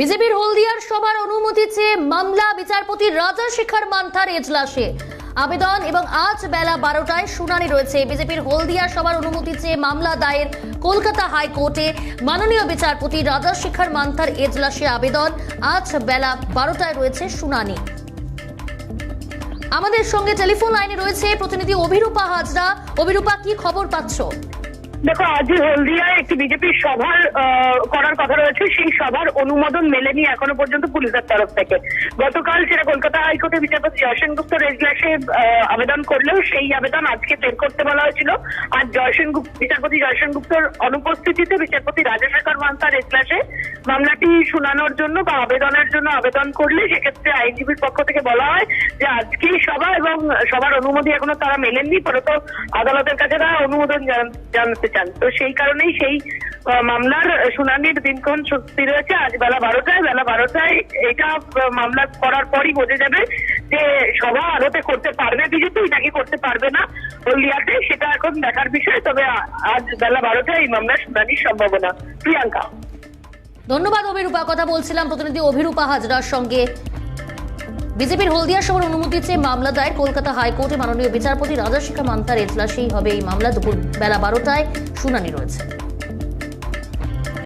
বিজেপির হলদিয়ার সভার অনুমতি চেয়ে মামলা বিচারপতি রাজা শেখর মান্থার এজলাসে। আবেদন এবং আজ বেলা বারোটায় শুনানি রয়েছে। বিজেপির হলদিয়া সভার অনুমতি চেয়ে মামলা দায়ের কলকাতা হাইকোর্টে মাননীয় বিচারপতি রাজা শেখর মান্থার এজলাসে আবেদন। আজ বেলা বারোটায় রয়েছে শুনানি। আমাদের সঙ্গে টেলিফোন লাইনে রয়েছে প্রতিনিধি অভিরূপা হাজরা। অভিরূপা, কি খবর পাচ্ছ? দেখো আজই হলদিয়ায় একটি বিজেপির সভার করার কথা রয়েছে। সেই সভার অনুমোদন মেলেনি এখনও পর্যন্ত পুলিশের তরফ থেকে। গতকাল সেটা কলকাতা হাইকোর্টে বিচারপতি জয়সেন গুপ্ত রেজলাসে আবেদন করলেও সেই আবেদন আজকে বের করতে বলা হয়েছিল। আজ জয়সেন বিচারপতি জয়সেন গুপ্তর অনুপস্থিতিতে বিচারপতি রাজশেখর মান্তার এজলাসে মামলাটি শুনানোর জন্য বা আবেদনের জন্য আবেদন করলে সেক্ষেত্রে আইনজীবীর পক্ষ থেকে বলা হয় যে আজকেই সভা এবং সবার অনুমতি এখনও তারা মেলেননি, ফলত আদালতের কাছে তারা অনুমোদন জান- জানাতে চান। তো সেই কারণেই সেই মামলার শুনানির দিনক্ষণ সত্যি রয়েছে। আজ বেলা বারোটায় বেলা বারোটায় এটা মামলা করার পরই বোঝা যাবে যে সভা আদতে করতে পারবে বিজেপি, নাকি করতে পারবে না হলদিয়াতে, সেটা এখন দেখার বিষয়। তবে আজ বেলা বারোটায় এই মামলার শুনানির সম্ভাবনা। প্রিয়াঙ্কা। ধন্যবাদ, অভিরূপা। কথা বলছিলাম প্রতিনিধি অভিরূপা হাজরার সঙ্গে। বিজেপির হলদিয়া সভার অনুমতি চেয়ে মামলা দায়ের, কলকাতা হাইকোর্টে মাননীয় বিচারপতি রাজা শিখা মান্তার এজলাসেই হবে এই মামলা। দুপুর বেলা বারোটায় শুনানি রয়েছে।